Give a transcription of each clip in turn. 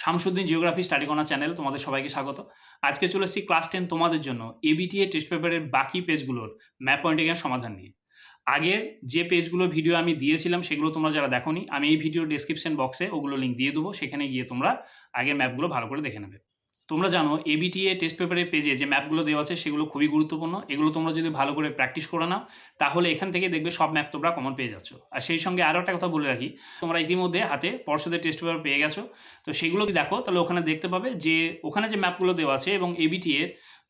Shamsuddin geography study corner channel তোমাদের সবাইকে স্বাগত। আজকে চলে এসেছি ক্লাস টেন তোমাদের জন্য এবিটিএ টেস্ট পেপারের বাকি পেজগুলোর ম্যাপ পয়েন্টিংয়ের সমাধান নিয়ে। আগে যে পেজগুলো ভিডিও আমি দিয়েছিলাম সেগুলো তোমরা যারা দেখোনি, আমি এই ভিডিও ডিসক্রিপশন বক্সে ওগুলো লিঙ্ক দিয়ে দেবো, সেখানে গিয়ে তোমরা আগের ম্যাপগুলো ভালো করে দেখে নেবে। তোমরা জানো এবিটিএ টেস্ট পেপারের পেজে যে ম্যাপগুলো দেওয়া আছে, সেগুলো খুবই গুরুত্বপূর্ণ। এগুলো তোমরা যদি ভালো করে প্র্যাকটিস করে নাও, তাহলে এখান থেকে দেখবে সব ম্যাপ তোমরা কমন পেয়ে যাচ্ছ। আর সেই সঙ্গে আরও একটা কথা বলে রাখি, তোমরা ইতিমধ্যে হাতে পর্ষদের টেস্ট পেপার পেয়ে গেছো। তো সেগুলো দেখো, তাহলে ওখানে দেখতে পাবে যে, ওখানে যে ম্যাপগুলো দেওয়া আছে এবং এবিটিএ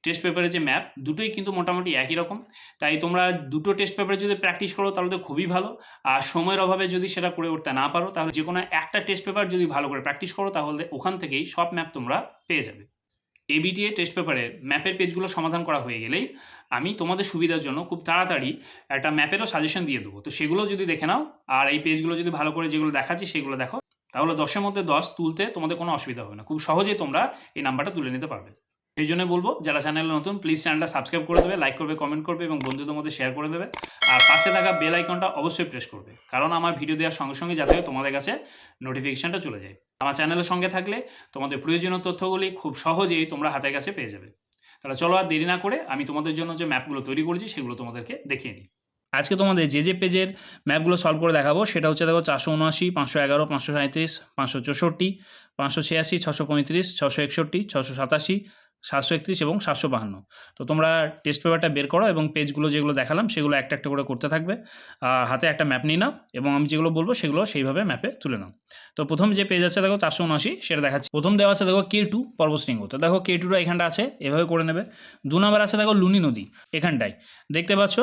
টেস্ট পেপারের যে ম্যাপ দুটোই কিন্তু মোটামুটি একই রকম। তাই তোমরা দুটো টেস্ট পেপারে যদি প্র্যাকটিস করো, তাহলে তো খুবই ভালো। আর সময়ের অভাবে যদি সেটা করে উঠতে না পারো, তাহলে যে কোনো একটা টেস্ট পেপার যদি ভালো করে প্র্যাকটিস করো, তাহলে ওখান থেকেই সব ম্যাপ তোমরা পেয়ে যাবে। এবিটিএ টেস্ট পেপারে ম্যাপের পেজগুলো সমাধান করা হয়ে গেলেই আমি তোমাদের সুবিধার জন্য খুব তাড়াতাড়ি একটা ম্যাপেরও সাজেশন দিয়ে দেবো। তো সেগুলো যদি দেখে নাও, আর এই পেজগুলো যদি ভালো করে যেগুলো দেখাচ্ছি, সেগুলো দেখো। তাহলে দশের মধ্যে দশ তুলতে তোমাদের কোনো অসুবিধা হবে না। খুব সহজেই তোমরা এই নাম্বারটা তুলে নিতে পারবে। সেই জন্য বলব, যারা চ্যানেলে নতুন প্লিজ চ্যানেলটা সাবস্ক্রাইব করে দেবে লাইক করবে কমেন্ট করবে এবং বন্ধুদের মধ্যে শেয়ার করে দেবে। আর পাশে থাকা বেল আইকনটা অবশ্যই প্রেস করবে, কারণ আমার ভিডিও দেওয়ার সঙ্গে সঙ্গে যাতে তোমাদের কাছে নোটিফিকেশানটা চলে যায়। আমার চ্যানেলের সঙ্গে থাকলে তোমাদের প্রয়োজনীয় তথ্যগুলি খুব সহজেই তোমরা হাতের কাছে পেয়ে যাবে। তাহলে চলো আর দেরি না করে আমি তোমাদের জন্য যে ম্যাপগুলো তৈরি করেছি, সেগুলো তোমাদেরকে দেখিয়ে দিই। আজকে তোমাদের যে যে পেজের ম্যাপগুলো সলভ করে দেখাবো, সেটা হচ্ছে দেখো চারশো উনআশি, পাঁচশো এগারো, পাঁচশো সাঁত্রিশ পাঁচশো চৌষট্টি, পাঁচশো ছিয়াশি, ছশো পঁয়ত্রিশ, ছশো একষট্টি, ছশো সাতাশি সাতশো একত্রিশ এবং সাতশো বাহান্ন। তো তোমরা টেস্ট পেপারটা বের করো এবং পেজগুলো যেগুলো দেখালাম, সেগুলো একটা একটা করে করতে থাকবে। আর হাতে একটা ম্যাপ নিয়ে নাও এবং আমি যেগুলো বলব সেগুলো সেইভাবে ম্যাপে তুলে নাও। তো প্রথম যে পেজ আছে, দেখো চারশো উনআশি, সেটা দেখাচ্ছি। প্রথম দেওয়া আছে, দেখো কে টু পর্বশৃঙ্গ তো দেখো কে টুটা এখানটা আছে, এভাবে করে নেবে। দু নম্বর আছে, দেখো লুনি নদী, এখানটায়। দেখতে পাচ্ছ?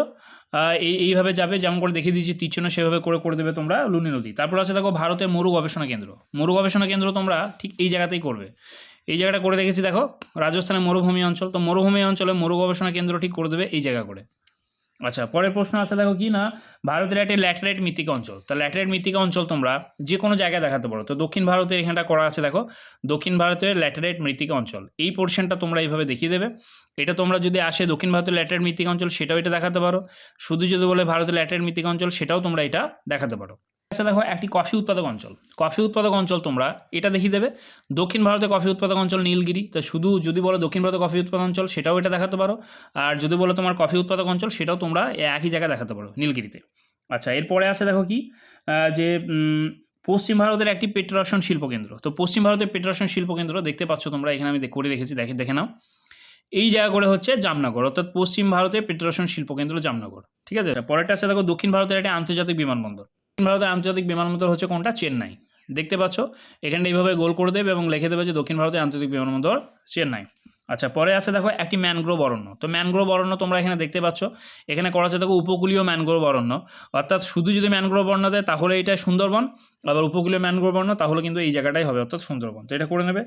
এই, এইভাবে যাবে, যেমন করে দেখিয়ে দিয়েছি, তীরচিহ্ন সেভাবে করে করে দেবে তোমরা লুনি নদী। তারপর আছে, দেখো ভারতের মরু গবেষণা কেন্দ্র। মরু গবেষণা কেন্দ্র তোমরা ঠিক এই জায়গাতেই করবে। এই জায়গাটা করে দেখেছি, দেখো। রাজস্থানের মরুভূমি অঞ্চল। তো মরুভূমি অঞ্চলে মরু গবেষণা কেন্দ্র ঠিক করে দেবে এই জায়গা করে। আচ্ছা পরের প্রশ্ন আছে দেখো, কি না? ভারতের একটি ল্যাটেরাইট মৃত্তিকা অঞ্চল। তা ল্যাটেরাইট মৃত্তিকা অঞ্চল তোমরা যে কোনো জায়গায় দেখাতে পারো। তো দক্ষিণ ভারতে এখানটা করা আছে, দেখো। দক্ষিণ ভারতের ল্যাটেরাইট মৃত্তিকা অঞ্চল। এই পোর্শনটা তোমরা এইভাবে দেখিয়ে দেবে। এটা তোমরা যদি আসে দক্ষিণ ভারতের ল্যাটেরাইট মৃত্তিকা অঞ্চল, সেটাও এটা দেখাতে পারো। শুধু যদি বলে ভারতের ল্যাটেরাইট মৃত্তিকা অঞ্চল, সেটাও তোমরা এটা দেখাতে পারো। আচ্ছা দেখো একটি কফি উৎপাদক অঞ্চল। কফি উৎপাদক অঞ্চল তোমরা এটা দেখিয়ে দেবে। দক্ষিণ ভারতে কফি উৎপাদক অঞ্চল নীলগিরি। তো শুধু যদি বলো দক্ষিণ ভারতে কফি উৎপাদক অঞ্চল, সেটাও এটা দেখাতে পারো। আর যদি বলো তোমার কফি উৎপাদক অঞ্চল, সেটাও তোমরা একই জায়গায় দেখাতে পারো নীলগিরিতে। আচ্ছা এরপরে আছে দেখো কি? যে পশ্চিম ভারতের একটি পেট্রোরসায়ন শিল্পকেন্দ্র তো পশ্চিম ভারতের পেট্রোরসায়ন শিল্পকেন্দ্র দেখতে পাচ্ছ তোমরা, এখানে আমি করে রেখেছি, দেখে দেখে নাও। এই জায়গা করে হচ্ছে জামনগর, অর্থাৎ পশ্চিম ভারতের পেট্রোরসায়ন শিল্পকেন্দ্র জামনগর। ঠিক আছে? পরেরটা আছে দেখো দক্ষিণ ভারতের একটি আন্তর্জাতিক বিমানবন্দর। ভারতের আন্তর্জাতিক বিমানবন্দর হচ্ছে কোনটা? চেন্নাই। দেখতে পাচ্ছ, এখানটা এইভাবে গোল করে দেবে এবং লিখে দেবে যে দক্ষিণ ভারতের আন্তর্জাতিক বিমানবন্দর চেন্নাই। আচ্ছা পরে আছে দেখো একটি ম্যানগ্রোভ অরণ্য। তো ম্যানগ্রোভ অরণ্য তোমরা এখানে দেখতে পাচ্ছ। এখানে করা আছে দেখো উপকূলীয় ম্যানগ্রোভ অরণ্য। অর্থাৎ শুধু যদি ম্যানগ্রোভ অরণ্য দেয়, তাহলে এটা সুন্দরবন। আবার উপকূলীয় ম্যানগ্রোভ অরণ্য, তাহলে কিন্তু এই জায়গাটাই হবে অর্থাৎ সুন্দরবন। তো এটা করে নেবে।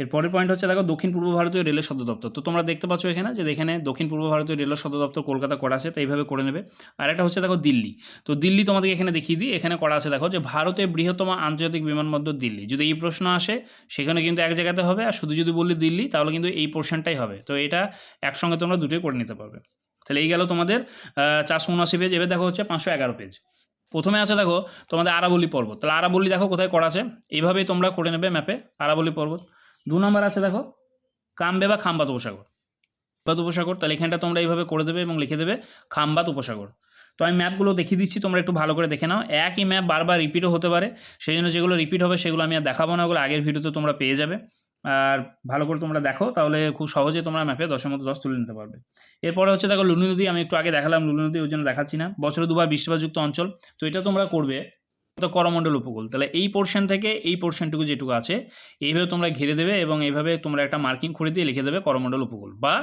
এর পরের পয়েন্ট হচ্ছে, দেখো, দক্ষিণ পূর্ব ভারতীয় রেলের সদর দপ্তর। তো তোমরা দেখতে পাচ্ছ এখানে যে এখানে দক্ষিণ পূর্ব ভারতীয় রেলের সদর দপ্তর কলকাতা করা আছে, তো এইভাবে করে নেবে। আর একটা হচ্ছে, দেখো, দিল্লি। তো দিল্লি তোমাদেরকে এখানে দেখিয়ে দিই। এখানে করা আছে, দেখো, যে, ভারতের বৃহত্তম আন্তর্জাতিক বিমানবন্দর দিল্লি। যদি এই প্রশ্ন আসে, সেখানে কিন্তু এক জায়গাতে হবে, আর শুধু যদি বললি দিল্লি, তাহলে কিন্তু এই পোর্শনটাই হবে। তো এটা একসঙ্গে তোমরা দুটোই করে নিতে পারবে। তাহলে এই গেল তোমাদের চারশো উনআশি পেজ এবার দেখো হচ্ছে, পাঁচশো এগারো পেজ প্রথমে আছে, দেখো, তোমাদের আরাবল্লী পর্বত। তাহলে আরাবল্লী দেখো, কোথায় করা আছে? এইভাবেই তোমরা করে নেবে ম্যাপে আরাবল্লী পর্বত। দু নম্বর আছে দেখো, কামবে বা খাম্বাত উপসাগর। খাম্বাত উপসাগর, তাহলে এখানটা তোমরা এইভাবে করে দেবে এবং লিখে দেবে খাম্বাত উপসাগর। তো আমি ম্যাপগুলো দেখিয়ে দিচ্ছি, তোমরা একটু ভালো করে দেখে নাও। একই ম্যাপ বারবার রিপিটও হতে পারে সেই জন্য যেগুলো রিপিট হবে সেগুলো আমি আর দেখাবো না, ওগুলো আগের ভিডিওতে তোমরা পেয়ে যাবে। আর ভালো করে তোমরা দেখো, তাহলে খুব সহজে তোমরা ম্যাপে দশের মতো দশ তুলে নিতে পারবে। এরপরে হচ্ছে দেখো লুনি নদী, আমি একটু আগে দেখালাম লুনি নদী, ওই জন্য দেখাচ্ছি না। বছরে দুবার বৃষ্টিপাতযুক্ত অঞ্চল, তো এটা তোমরা করবে। তো করমণ্ডল উপকূল। তাহলে এই পোর্শন থেকে এই পোর্শনটুকু যেটুকু আছে, এইভাবে তোমরা ঘিরে দেবে এবং এইভাবে তোমরা একটা মার্কিং করে দিয়ে লিখে দেবে করমণ্ডল উপকূল বা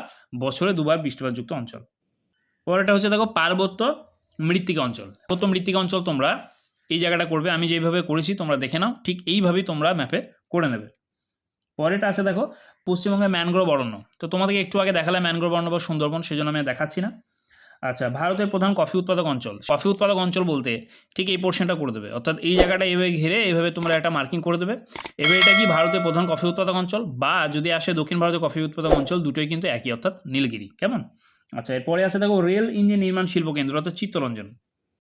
বছরে দুবার বৃষ্টিপাতযুক্ত অঞ্চল। পরেরটা হচ্ছে দেখো পার্বত্য মৃত্তিকা অঞ্চল। পার্বত্য মৃত্তিকা অঞ্চল তোমরা এই জায়গাটা করবে, আমি যেইভাবে করেছি তোমরা দেখে নাও, ঠিক এইভাবেই তোমরা ম্যাপে করে নেবে। পরেরটা আছে দেখো পশ্চিমবঙ্গের ম্যানগ্রোভ অরণ্য। তো তোমাদেরকে একটু আগে দেখালাম ম্যানগ্রোভ অরণ্য বা সুন্দরবন, সেজন্য আমি দেখাচ্ছি না। আচ্ছা ভারতের প্রধান কফি উৎপাদক অঞ্চল। কফি উৎপাদক অঞ্চল বলতে ঠিক এই পোর্শনটা করে দেবে। অর্থাৎ এই জায়গাটা এভাবে ঘিরে, এভাবে তোমরা একটা মার্কিং করে দেবে। এবার এটা কি ভারতের প্রধান কফি উৎপাদক অঞ্চল? বা যদি আসে দক্ষিণ ভারতের কফি উৎপাদক অঞ্চল, দুটোই কিন্তু একই, অর্থাৎ নীলগিরি। কেমন? আচ্ছা এরপরে আসে দেখো রেল ইঞ্জিন নির্মাণ শিল্প কেন্দ্র, অর্থাৎ চিত্তরঞ্জন।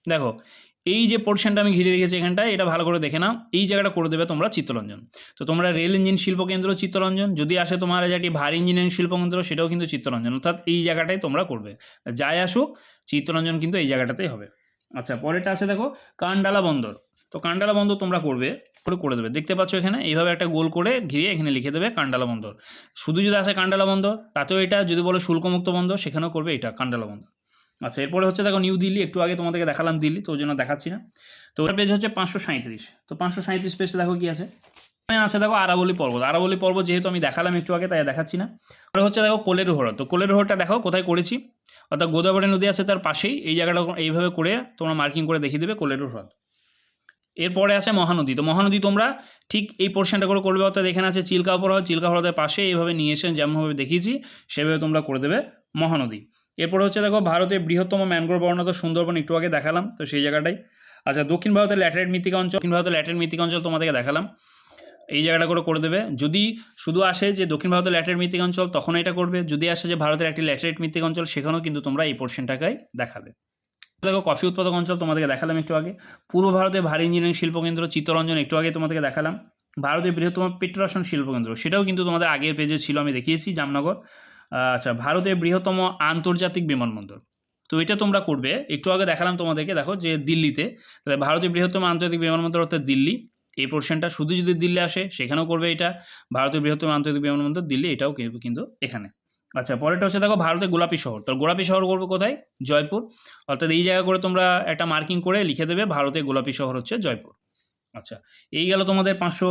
দেখো এই যে পোর্শনটা আমি ঘিরে রেখেছি এখানটায়, এটা ভালো করে দেখে নাও। এই জায়গাটা করে দেবে তোমরা চিত্তরঞ্জন। তো তোমরা রেল ইঞ্জিন শিল্পকেন্দ্র চিত্তরঞ্জন, যদি আসে তোমার যেটি ভারী ইঞ্জিনিয়ারিং শিল্পকেন্দ্র, সেটাও কিন্তু চিত্তরঞ্জন। অর্থাৎ এই জায়গাটাই তোমরা করবে। যাই আসুক, চিত্তরঞ্জন কিন্তু এই জায়গাটাতেই হবে। আচ্ছা পরেরটা আছে দেখো, কান্ডালা বন্দর। তো কান্ডালা বন্দর তোমরা করবে, করে করে দেবে। দেখতে পাচ্ছ এখানে, এইভাবে একটা গোল করে ঘিরে এখানে লিখে দেবে কান্ডালা বন্দর। শুধু যদি আসে কান্ডালা বন্দর, তাতেও এটা যদি বলো শুল্কমুক্ত বন্দর, সেখানেও করবে এটা কান্ডালা বন্দর। আচ্ছা এরপরে হচ্ছে দেখো নিউ দিল্লি একটু আগে তোমাদেরকে দেখালাম দিল্লি তো ওই জন্য দেখাচ্ছি না। তো ওটা পেজ হচ্ছে পাঁচশো সাঁত্রিশ তো পাঁচশো সাঁত্রিশ পেজটা দেখো কি আছে? এখানে আছে দেখো আরাবলি পর্বত। আরাবলি পর্বত যেহেতু আমি দেখালাম একটু আগে, তাই দেখাচ্ছি না। ওটা হচ্ছে দেখো কোলের হ্রদ তো কোলের হ্রদটা দেখো কোথায় করেছি? অর্থাৎ গোদাবরী নদী আছে তার পাশেই। এই জায়গাটা এইভাবে করে তোমরা মার্কিং করে দেখিয়ে দেবে কোলের হ্রদ এরপরে আছে মহানদী। তো মহানদী তোমরা ঠিক এই পোর্শনটা করে করবে। অর্থাৎ এখানে আছে চিল্কা হ্রদ চিল্কা হ্রদের পাশে এইভাবে নিয়ে এসে যেমনভাবে দেখিয়েছি, সেভাবে তোমরা করে দেবে মহানদী। এরপরে হচ্ছে দেখো ভারতের বৃহত্তম ম্যানগ্রোভ বর্ণত সুন্দরবন, একটু আগে দেখালাম, তো সেই জায়গাটাই। আচ্ছা দক্ষিণ ভারতের ল্যাটেরাইট মৃত্তিকা অঞ্চল, দক্ষিণ ভারতের ল্যাটেরাইট মৃত্তিকা অঞ্চল তোমাদেরকে দেখালাম। এই জায়গাটা করে করে দেবে। যদি শুধু আসে যে দক্ষিণ ভারতের ল্যাটেরাইট মৃত্তিকা অঞ্চল, তখন এটা করবে। যদি আসে যে ভারতের একটি ল্যাটেরাইট মৃত্তিকা অঞ্চল, সেখানেও কিন্তু তোমরা এই পোর্শনটাকে দেখাবে। দেখো কফি উৎপাদক অঞ্চল তোমাদেরকে দেখালাম একটু আগে। পূর্ব ভারতে ভারী ইঞ্জিনিয়ারিং শিল্পকেন্দ্র, চিত্তরঞ্জন, একটু আগে তোমাদেরকে দেখালাম। ভারতের বৃহত্তম পেট্রোরাসন শিল্পকেন্দ্র, সেটাও কিন্তু তোমাদের আগের পেজে ছিল, আমি দেখিয়েছি, জামনগর। আচ্ছা ভারতের বৃহত্তম আন্তর্জাতিক বিমানবন্দর। তো এটা তোমরা করবে। একটু আগে দেখালাম তোমাদেরকে, দেখো যে দিল্লিতে, তাহলে ভারতের বৃহত্তম আন্তর্জাতিক বিমানবন্দর অর্থাৎ দিল্লি। এই পোর্শনটা শুধু যদি দিল্লি আসে, সেখানেও করবে এটা। ভারতের বৃহত্তম আন্তর্জাতিক বিমানবন্দর দিল্লি, এটাও কিন্তু এখানে। আচ্ছা পরেরটা হচ্ছে দেখো ভারতের গোলাপি শহর। তো গোলাপি শহর করবে কোথায়? জয়পুর। অর্থাৎ এই জায়গা করে তোমরা একটা মার্কিং করে লিখে দেবে, ভারতের গোলাপি শহর হচ্ছে জয়পুর। আচ্ছা এই গেল তোমাদের পাঁচশো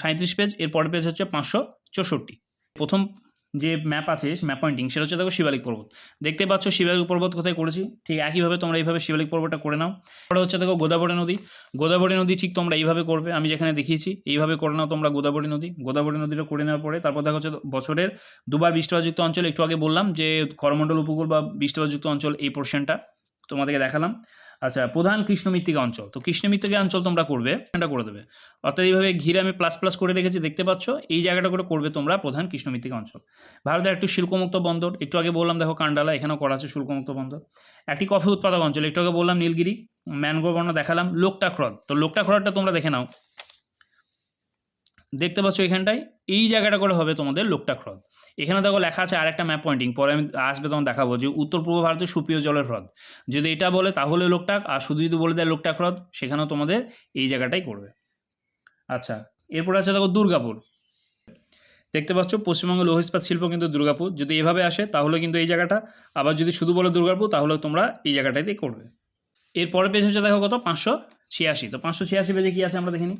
সাঁত্রিশ পেজ এর পরের পেজ হচ্ছে পাঁচশো চৌষট্টি। প্রথম যে ম্যাপ আছে ম্যাপ পয়েন্টিং সেটা হচ্ছে দেখো শিবালিক পর্বত। দেখতে পাচ্ছ শিবালিক পর্বত কোথায় করেছি? ঠিক একইভাবে তোমরা এইভাবে শিবালিক পর্বতটা করে নাও। পরে হচ্ছে দেখো গোদাবরী নদী। গোদাবরী নদী ঠিক তোমরা এইভাবে করবে, আমি যেখানে দেখিয়েছি, এইভাবে করে নাও তোমরা গোদাবরী নদী। গোদাবরী নদীটা করে নেওয়ার পরে তারপর দেখো হচ্ছে বছরের দুবার বৃষ্টিপাতযুক্ত অঞ্চল, একটু আগে বললাম যে করমণ্ডল উপকূল বা বৃষ্টিপাতযুক্ত অঞ্চল এই পোর্শনটা তোমাদেরকে দেখালাম। আচ্ছা প্রধান কৃষ্ণমিত্তিকা অঞ্চল। তো কৃষ্ণমিত্তিকা অঞ্চল তোমরা করবে এটা করে দেবে। অর্থাৎ এইভাবে ঘিরে আমি প্লাস প্লাস করে রেখেছি, দেখতে পাচ্ছ? এই জায়গাটা করে করবে তোমরা প্রধান কৃষ্ণমিত্তিকা অঞ্চল। ভারতের একটু শিল্পমুক্ত বন্দর, একটু আগে বললাম দেখো কান্ডালা, এখানেও করা আছে শিল্পমুক্ত বন্দর। একটি কফি উৎপাদক অঞ্চল, একটু আগে বললাম নীলগিরি, ম্যানগ্রোভ বর্ণ দেখালাম, লোকটা হ্রদ তো লোকটা খ্রদটা তোমরা দেখে নাও। দেখতে পাচ্ছ এখানটায়, এই জায়গাটা করে হবে তোমাদের লোকটাক হ্রদ। এখানে দেখো লেখা আছে আরেকটা ম্যাপ পয়েন্টিং পরে আমি আসবে তখন দেখাবো যে উত্তর পূর্ব ভারতের সুপ্রিয় জলের হ্রদ। যদি এটা বলে তাহলে লোকটাক আর শুধু যদি বলে দেয় লোকটাক হ্রদ, সেখানেও তোমাদের এই জায়গাটাই করবে। আচ্ছা এরপর আছে দেখো দুর্গাপুর। দেখতে পাচ্ছ পশ্চিমবঙ্গ লৌহ ইস্পাত শিল্প কিন্তু দুর্গাপুর। যদি এভাবে আসে তাহলে কিন্তু এই জায়গাটা, আবার যদি শুধু বলে দুর্গাপুর তাহলে তোমরা এই জায়গাটাতেই করবে। এরপরে পেজ হচ্ছে দেখো কত? পাঁচশো ছিয়াশি। তো পাঁচশো ছিয়াশি পেজে কী আছে আমরা দেখিনি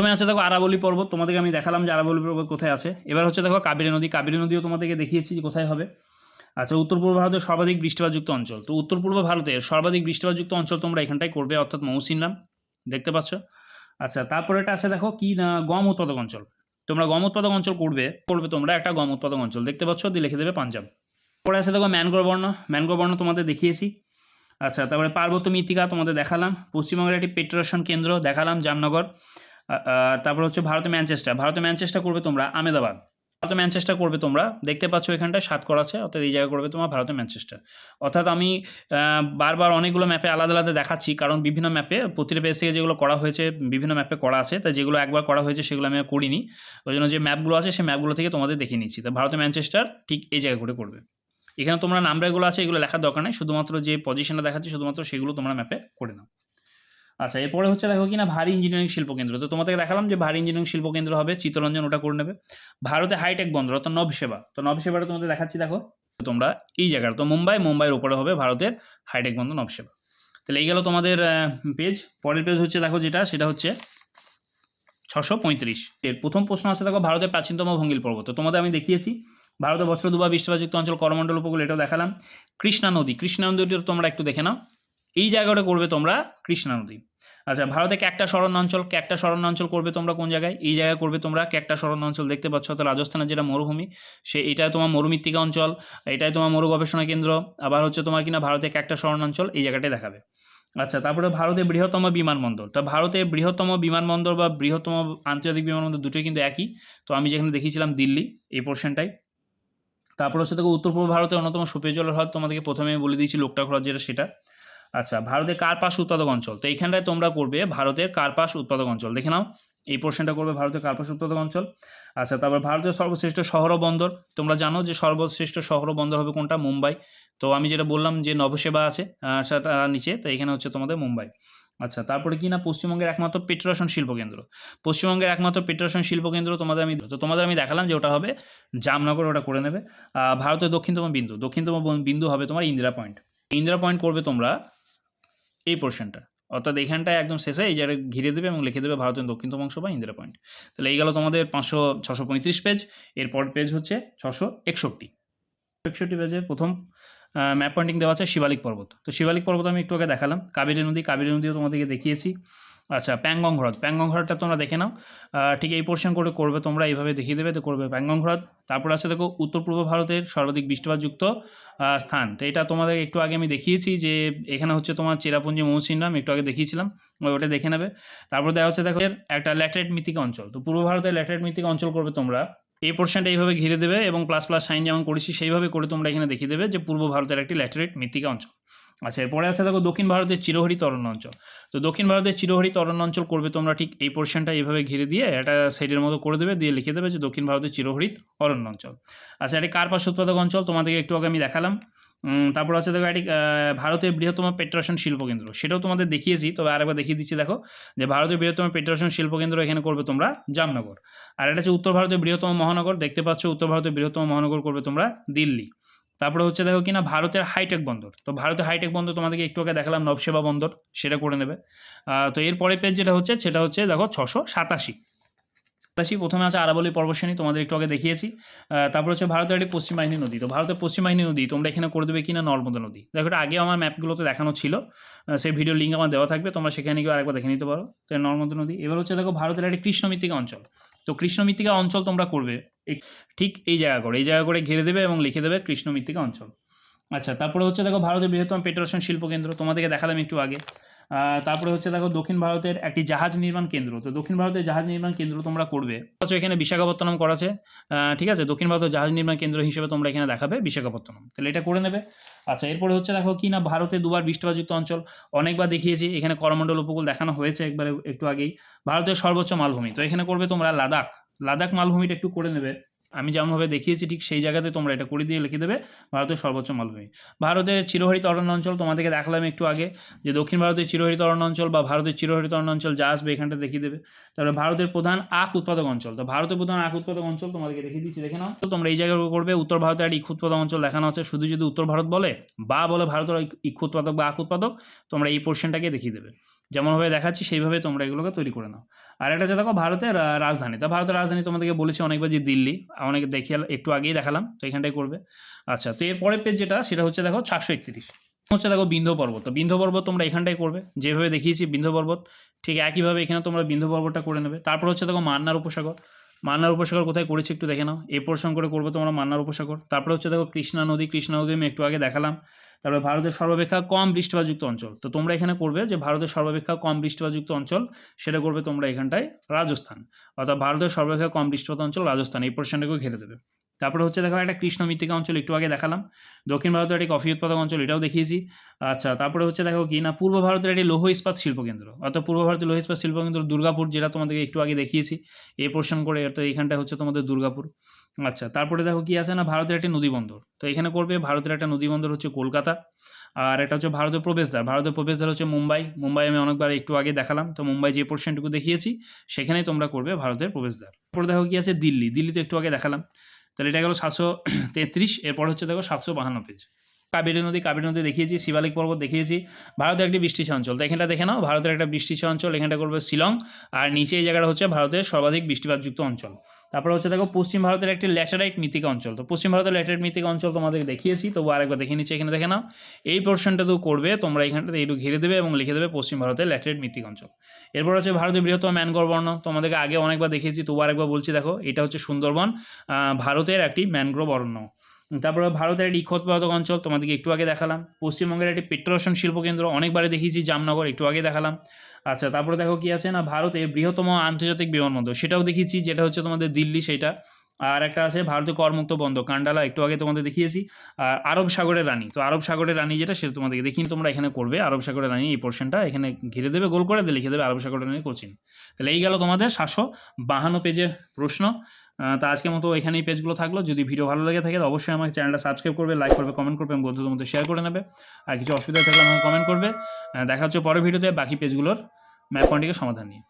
প্রথমে আছে দেখো আরাবলি পর্বত, তোমাদেরকে আমি দেখালাম যে আরাবলি পর্বত কোথায় আছে। এবার হচ্ছে দেখো কাবেরী নদী, কাবেরী নদীও তোমাদেরকে দেখিয়েছি যে কোথায় হবে। আচ্ছা উত্তর পূর্ব ভারতের সর্বাধিক বৃষ্টিপাতযুক্ত অঞ্চল। তো উত্তর পূর্ব ভারতের সর্বাধিক বৃষ্টিপাতযুক্ত অঞ্চল তোমরা এখানটাই করবে, অর্থাৎ মৌসিনরাম দেখতে পাচ্ছ? আচ্ছা তারপরে এটা আছে দেখো কি না, গম উৎপাদক অঞ্চল। তোমরা গম উৎপাদক অঞ্চল করবে করবে তোমরা একটা গম উৎপাদক অঞ্চল, দেখতে পাচ্ছ? দিয়ে লিখে দেবে পাঞ্জাব। পরে আছে দেখো ম্যানগ্রোভ বর্ণ ম্যানগ্রোভ বর্ণ তোমাদের দেখিয়েছি। আচ্ছা তারপরে পার্বত্য মৃত্তিকা তোমাদের দেখালাম। পশ্চিমবঙ্গের একটি পেট্রোরেশন কেন্দ্র দেখালাম, জামনগর। তারপর হচ্ছে ভারতে ম্যানচেস্টার। ভারতে ম্যানচেস্টার করবে তোমরা আমেদাবাদ। ভারতে ম্যানচেস্টার করবে তোমরা, দেখতে পাচ্ছ এখানটায় সাত করা আছে, অর্থাৎ এই জায়গা করবে তোমার ভারতে ম্যানচেস্টার। অর্থাৎ আমি বারবার অনেকগুলো ম্যাপে আলাদা আলাদা দেখাচ্ছি, কারণ বিভিন্ন ম্যাপে, প্রতিটা পেজ থেকে যেগুলো করা হয়েছে, বিভিন্ন ম্যাপে করা আছে, তাই যেগুলো একবার করা হয়েছে সেগুলো আমি করিনি। ওই জন্য যে ম্যাপগুলো আছে, সেই ম্যাপগুলো থেকে তোমাদের দেখিয়ে নিচ্ছি। তো ভারতে ম্যানচেস্টার ঠিক এই জায়গা করে করবে। এখানে তোমরা নাম্বারগুলো আছে, এগুলো লেখার দরকার নেই, শুধুমাত্র যে পজিশনটা দেখাচ্ছি, শুধুমাত্র সেগুলো তোমরা ম্যাপে করে নাও। আচ্ছা এরপরে হচ্ছে দেখো কি না ভারী ইঞ্জিনিয়ারিং শিল্পকেন্দ্র। তো তোমাদেরকে দেখালাম যে ভারী ইঞ্জিনিয়ারিং শিল্পকেন্দ্র হবে, চিত্তরঞ্জন ওটা করে নেবে। ভারতে হাইটেক বন্দর, অর্থাৎ নবসেবা তো নবসেবাটা তোমাদের দেখাচ্ছি দেখো। তোমরা এই জায়গাটা, তো মুম্বাই, মুম্বাইয়ের উপরে হবে ভারতের হাইটেক বন্দর নবসেবা তাহলে এই গেল তোমাদের পেজ পরের পেজ হচ্ছে দেখো যেটা, সেটা হচ্ছে ছশো পঁয়ত্রিশ। এর প্রথম প্রশ্ন আছে দেখো, ভারতের প্রাচীনতম ভঙ্গিল পর্বত। তোমাদের আমি দেখিয়েছি ভারতের বস্ত্র, দুবা বৃষ্টিপাতযুক্ত অঞ্চল, করমণ্ডল উপকূল এটাও দেখালাম। কৃষ্ণা নদী, কৃষ্ণা নদীটা তোমরা একটু দেখে নাও। এই জায়গাটা করবে তোমরা কৃষ্ণা নদী। আচ্ছা ভারতে ক্যাকটা অঞ্চল ক্যাকটা অঞ্চল করবে তোমরা কোন জায়গায়? এই জায়গায় করবে তোমরা ক্যাকটা অঞ্চল দেখতে পাচ্ছ। তো রাজস্থানের যেটা মরুভূমি, সে এটাই তোমার মরুমৃত্তিকা অঞ্চল, এটাই তোমার মরু গবেষণা কেন্দ্র, আবার হচ্ছে তোমার কিনা ভারতে ক্যাকটা অঞ্চল এই জায়গাটাই দেখাবে। আচ্ছা তারপরে ভারতের বৃহত্তম বিমানবন্দর, তা ভারতের বৃহত্তম বিমানবন্দর বা বৃহত্তম আন্তর্জাতিক বিমানবন্দর দুটোই কিন্তু একই। তো আমি যেখানে দেখিয়েছিলাম দিল্লি, এই পোর্শনটাই তারপর হচ্ছে দেখো উত্তর পূর্ব ভারতের অন্যতম সুপেয় জলের হ্রদ তোমাদেরকে প্রথমে বলে দিয়েছি, লোকটাক হ্রদ যেটা, সেটা। আচ্ছা ভারতের কার্পাস উৎপাদক অঞ্চল। তো এইখানটায় তোমরা করবে ভারতের কার্পাস উৎপাদক অঞ্চল। দেখে নাও, এই পোর্শনটা করবে ভারতের কার্পাস উৎপাদক অঞ্চল। আচ্ছা তারপর ভারতের সর্বশ্রেষ্ঠ শহর বন্দর। তোমরা জানো যে সর্বশ্রেষ্ঠ শহর বন্দর হবে কোনটা? মুম্বাই। তো আমি যেটা বললাম যে নবসেবা আছে সেটা নিচে, তো এখানে হচ্ছে তোমাদের মুম্বাই। আচ্ছা তারপরে কি না, পশ্চিমবঙ্গের একমাত্র পেট্রোশন শিল্পকেন্দ্র পশ্চিমবঙ্গের একমাত্র পেট্রোশন শিল্পকেন্দ্র তোমাদের আমি, তো তোমাদের আমি দেখালাম যে ওটা হবে জামনগর, ওটা করে নেবে। ভারতের দক্ষিণতম বিন্দু। দক্ষিণতম বন- বিন্দু হবে তোমার ইন্দিরা পয়েন্ট। ইন্দিরা পয়েন্ট করবে তোমরা এই পোর্শনটা অর্থাৎ এখানটায় একদম শেষে এই জায়গায় ঘিরে দেবে এবং লিখে দেবে ভারতের দক্ষিণতম অংশ বা ইন্দিরা পয়েন্ট। তাহলে এই গেল তোমাদের পাঁচশো, ছশো পঁয়ত্রিশ পেজ এরপর পেজ হচ্ছে ছশো একষট্টি। একষট্টি পেজের প্রথম ম্যাপ পয়েন্টিং দেওয়া আছে শিবালিক পর্বত। তো শিবালিক পর্বত আমি একটু আগে দেখালাম। কাবেরী নদী, কাবেরী নদীও তোমাদেরকে দেখিয়েছি। আচ্ছা প্যাংগং হ্রদ। প্যাংগং হ্রদটা তোমরা দেখে নাও। ঠিক এই পোর্শন করে করবে তোমরা, এইভাবে দেখিয়ে দেবে, তো করবে প্যাংগং হ্রদ। তারপর আছে দেখো উত্তর পূর্ব ভারতের সর্বাধিক বৃষ্টিপাতযুক্ত স্থান। তো এটা তোমাদের একটু আগে আমি দেখিয়েছি যে এখানে হচ্ছে তোমার চেরাপুঞ্জি মৌসিনরাম একটু আগে দেখিয়েছিলাম। ওটা দেখে নেবে। তারপর দেখা হচ্ছে দেখো একটা ল্যাটেরাইট মৃত্তিকা অঞ্চল। তো পূর্ব ভারতের ল্যাটেরাইট মৃত্তিকা অঞ্চল করবে তোমরা। এই পোর্শনটা এইভাবে ঘিরে দেবে এবং প্লাস প্লাস সাইন যেমন করেছি, সেইভাবে করে তোমরা এখানে দেখিয়ে দেবে যে পূর্ব ভারতের একটি ল্যাটেরাইট মৃত্তিকা অঞ্চল। আচ্ছা এরপরে আছে দেখো দক্ষিণ ভারতের চিরহরিত অরণ্য অঞ্চল। তো দক্ষিণ ভারতের চিরহরিত অরণ্য অঞ্চল করবে তোমরা ঠিক এই পোর্শনটা এইভাবে ঘিরে দিয়ে একটা সাইডের মতো করে দেবে, দিয়ে লিখে দেবে যে দক্ষিণ ভারতের চিরহরিত অরণ্য অঞ্চল। আচ্ছা এটি কার্পাস উৎপাদক অঞ্চল? তোমাদেরকে একটু আগে আমি দেখালাম। তারপর আছে দেখো এটি ভারতের বৃহত্তম পেট্রোশন শিল্পকেন্দ্র সেটাও তোমাদের দেখিয়েছি, তবে আরেকবার দেখিয়ে দিচ্ছি, দেখো যে ভারতের বৃহত্তম পেট্রোশন শিল্পকেন্দ্র এখানে করবে তোমরা জামনগর। আর এটা হচ্ছে উত্তর ভারতের বৃহত্তম মহানগর। দেখতে পাচ্ছ উত্তর ভারতের বৃহত্তম মহানগর করবে তোমরা দিল্লি। তারপরে হচ্ছে দেখো কিনা ভারতের হাইটেক বন্দর। তো ভারতের হাইটেক বন্দর তোমাদেরকে একটু আগে দেখালাম, নবসেবা বন্দর, সেটা করে নেবে। তো এর পরের পেজ যেটা হচ্ছে, সেটা হচ্ছে দেখো ছশো সাতাশি। সাতাশি, প্রথমে আছে আরাবলী পর্বশ্রেণী তোমাদের একটু আগে দেখিয়েছি। তারপর হচ্ছে ভারতের একটি পশ্চিম বাহিনী নদী। তো ভারতের পশ্চিম বাহিনী নদী তোমরা এখানে করে দেবে কিনা নর্মদা নদী। দেখো এটা আগে আমার ম্যাপগুলোতে দেখানো ছিল। সেই ভিডিও লিঙ্ক আমার দেওয়া থাকবে, তোমরা সেখানে গিয়ে আরেকবার দেখে নিতে পারো। তো নর্মদা নদী। এবার হচ্ছে দেখো ভারতের একটি কৃষ্ণ মৃত্তিকা অঞ্চল। তো কৃষ্ণ মৃত্তিকা অঞ্চল তোমরা করবে। ঠিক এই জায়গা করে, এই জায়গা করে ঘিরে দেবে এবং লিখে দেবে কৃষ্ণ মৃত্তিকা অঞ্চল। আচ্ছা তারপরে হচ্ছে দেখো ভারতের বৃহত্তম পেট্রোশন শিল্প কেন্দ্র তোমাদেরকে দেখালাম একটু আগে। তারপরে হচ্ছে দেখো দক্ষিণ ভারতের একটি জাহাজ নির্মাণ কেন্দ্র। তো দক্ষিণ ভারতের জাহাজ নির্মাণ কেন্দ্র তোমরা করবে। আচ্ছা এখানে বিশাখাপত্তনম করা আছে। ঠিক আছে? দক্ষিণ ভারতের জাহাজ নির্মাণ কেন্দ্র হিসেবে তোমরা এখানে দেখাবে বিশাখাপত্তনম। তাহলে এটা করে নেবে। আচ্ছা এরপরে হচ্ছে দেখো কি না ভারতে দুবার বৃষ্টিপাতযুক্ত অঞ্চল অনেকবার দেখিয়েছি। এখানে করমণ্ডল উপকূল দেখানো হয়েছে একবারে একটু আগেই। ভারতের সর্বোচ্চ মালভূমি। তো এখানে করবে তোমরা লাদাখ। লাদাখ মালভূমিটা একটু করে নেবে। আমি যেমনভাবে দেখিয়েছি, ঠিক সেই জায়গাতে তোমরা এটা করে দিয়ে লিখে দেবে, ভারতের সর্বোচ্চ মালভূমি। ভারতের চিরহরিত অরণ্য অঞ্চল তোমাদেরকে দেখালাম একটু আগে, যে দক্ষিণ ভারতের চিরহরিত অরণ্য অঞ্চল বা ভারতের চিরহরিত অরণ্য অঞ্চল যা আসবে এখানটা দেখিয়ে দেবে। তারপরে ভারতের প্রধান আখ উৎপাদক অঞ্চল, তো ভারতের প্রধান আখ উৎপাদক অঞ্চল তোমাদেরকে দেখিয়ে দিচ্ছি, দেখে নাও। তোমরা এই জায়গায় করবে, উত্তর ভারতের আর ইক্ষ উৎপাদক অঞ্চল দেখানো আছে, শুধু যদি উত্তর ভারত বলে, বা বলে ভারতের ইক্ষ উৎপাদক বা আখ উৎপাদক, তোমরা এই পোর্শনটাকে দেখিয়ে দেবে। যেমনভাবে দেখাচ্ছি, সেইভাবে তোমরা এগুলোকে তৈরি করে নাও। আর একটা হচ্ছে দেখো ভারতের রাজধানী। তা ভারতের রাজধানী তোমাদেরকে বলেছি অনেকবার যে দিল্লি। অনেকে দেখিয়ে, একটু আগেই দেখালাম, তো এখানটাই করবে। আচ্ছা তো এরপরের পেজ যেটা, সেটা হচ্ছে দেখো চারশো একত্রিশ। হচ্ছে দেখো বিন্ধ্য পর্বত। তো বিন্ধ্য পর্বত তোমরা এখানটাই করবে। যেভাবে দেখিয়েছি বিন্ধ পর্বত, ঠিক একইভাবে এখানে তোমরা বিন্ধ্য পর্বতটা করে নেবে। তারপর হচ্ছে দেখো মান্নার উপসাগর। মান্নার উপসাগর কোথায় করেছি একটু দেখে নাও। এ পোর্শন করে করব তোমরা মান্নার উপসাগর। তারপরে হচ্ছে দেখো কৃষ্ণা নদী কৃষ্ণা নদী আমি একটু আগে দেখালাম। তারপরে ভারতের সর্বাপেক্ষা কম বৃষ্টিপাতযুক্ত অঞ্চল। তো তোমরা এখানে করবে যে ভারতের সর্বাপেক্ষা কম বৃষ্টিপাতযুক্ত অঞ্চল, সেটা করবে তোমরা এখানটায় রাজস্থান। অর্থাৎ ভারতের সর্বাপেক্ষা কম বৃষ্টিপাত অঞ্চল রাজস্থান। এই পোর্শনটাকেও ঘিরে দেবে। তারপরে হচ্ছে দেখো একটা কৃষ্ণ মৃত্তিকা অঞ্চল একটু আগে দেখালাম। দক্ষিণ ভারতের একটি কফি উৎপাদক অঞ্চল এটাও দেখিয়েছি। আচ্ছা তারপরে হচ্ছে দেখো কি না, পূর্ব ভারতের একটি লৌহ ইস্পাত শিল্পকেন্দ্র অর্থাৎ পূর্ব ভারতের লৌহ ইস্পাত শিল্পকেন্দ্র দুর্গাপুর, যেটা তোমাদেরকে একটু আগে দেখিয়েছি। এই পোর্শন করে তো এইখানটা হচ্ছে তোমাদের দুর্গাপুর। আচ্ছা তারপরে দেখো কি আছে না, ভারতের একটি নদী বন্দর। তো এখানে করবে ভারতের একটা নদী বন্দর হচ্ছে কলকাতা। আর এটা হচ্ছে ভারতের প্রবেশদ্বার। ভারতের প্রবেশদ্বার হচ্ছে মুম্বাই। মুম্বাই আমি অনেকবার একটু আগে দেখালাম। তো মুম্বাই যে পোর্শনটুকু দেখিয়েছি, সেখানেই তোমরা করবে ভারতের প্রবেশদ্বার। তারপরে দেখো কি আছে দিল্লি। দিল্লি তো একটু আগে দেখালাম। তাহলে এটা গেলো সাতশো তেত্রিশ, এরপর হচ্ছে দেখো সাতশো বাহান্ন পেজ কাবেরী নদী কাবেরী নদী দেখিয়েছি, শিবালিক পর্বত দেখিয়েছি। ভারতের একটি বৃষ্টিছ অঞ্চল তো এখানটা দেখে নাও, ভারতের একটা বৃষ্টিছ অঞ্চল এখানটা করবে শিলং, আর নিচে এই জায়গাটা হচ্ছে ভারতের সর্বাধিক বৃষ্টিপাতযুক্ত অঞ্চল। তারপর হচ্ছে দেখো পশ্চিম ভারতের একটি ল্যাটারাইট মৃত্তিকা অঞ্চল। তো পশ্চিম ভারতের ল্যাটেরাইট মৃত্তিকা অঞ্চল তোমাদের দেখিয়েছি তবু আরেকবার দেখে নিচ্ছি, এখানে দেখে নাও। এই পোর্শনটা তো করবে, তোমরা এখানটাতে একটু ঘিরে দেবে এবং লিখে দেবে পশ্চিম ভারতের ল্যাটারাইট মৃত্তিকা অঞ্চল। এরপর হচ্ছে ভারতের বৃহত্তম ম্যানগ্রোভ বর্ণ, তোমাদেরকে আগে অনেকবার দেখিয়েছি তবু আরেকবার বলছি দেখো, এটা হচ্ছে সুন্দরবন ভারতের একটি ম্যানগ্রোভ অরণ্য তারপরে ভারতের একটি ইক্ষোৎপাদক অঞ্চল, তোমাদেরকে একটু আগে দেখালাম। পশ্চিমবঙ্গের একটি পেট্রোশন শিল্পকেন্দ্র অনেকবারে দেখিয়েছি, জামনগর একটু আগে দেখালাম। আচ্ছা তারপরে দেখো কি আছে না, ভারতের বৃহত্তম আন্তর্জাতিক বিমানবন্দর, সেটাও দেখিয়েছি, যেটা হচ্ছে তোমাদের দিল্লি সেটা আর একটা আছে ভারতীয় করমুক্ত বন্ধ কান্ডালা, একটু আগে তোমাদের দেখিয়েছি। আর আরব সাগরের রানী, তো আরব সাগরের রানী যেটা, সেটা তোমাদেরকে দেখিনি তোমরা এখানে করবে। আরব সাগরের রানী এই পোর্শনটা এখানে ঘিরে দেবে, গোল করে, দিয়ে লিখে দেবে আরব সাগরের রানী কোচিন। তাহলে এই গেল তোমাদের সাতশো বাহান্ন পেজের প্রশ্ন। তা আজকের মতো এখানেই পেজগুলো থাকল। যদি ভিডিও ভালো লেগে থাকে অবশ্যই আমার চ্যানেলটা সাবস্ক্রাইব করবে, লাইক করবে, কমেন্ট করবে এবং বন্ধুদের মধ্যে শেয়ার করে নেবে। আর কিছু অসুবিধা থাকলে আমাকে কমেন্ট করবে। দেখা হচ্ছে পরের ভিডিওতে, বাকি পেজগুলোর ম্যাপ পয়েন্টিংয়ের সমাধান নিয়ে।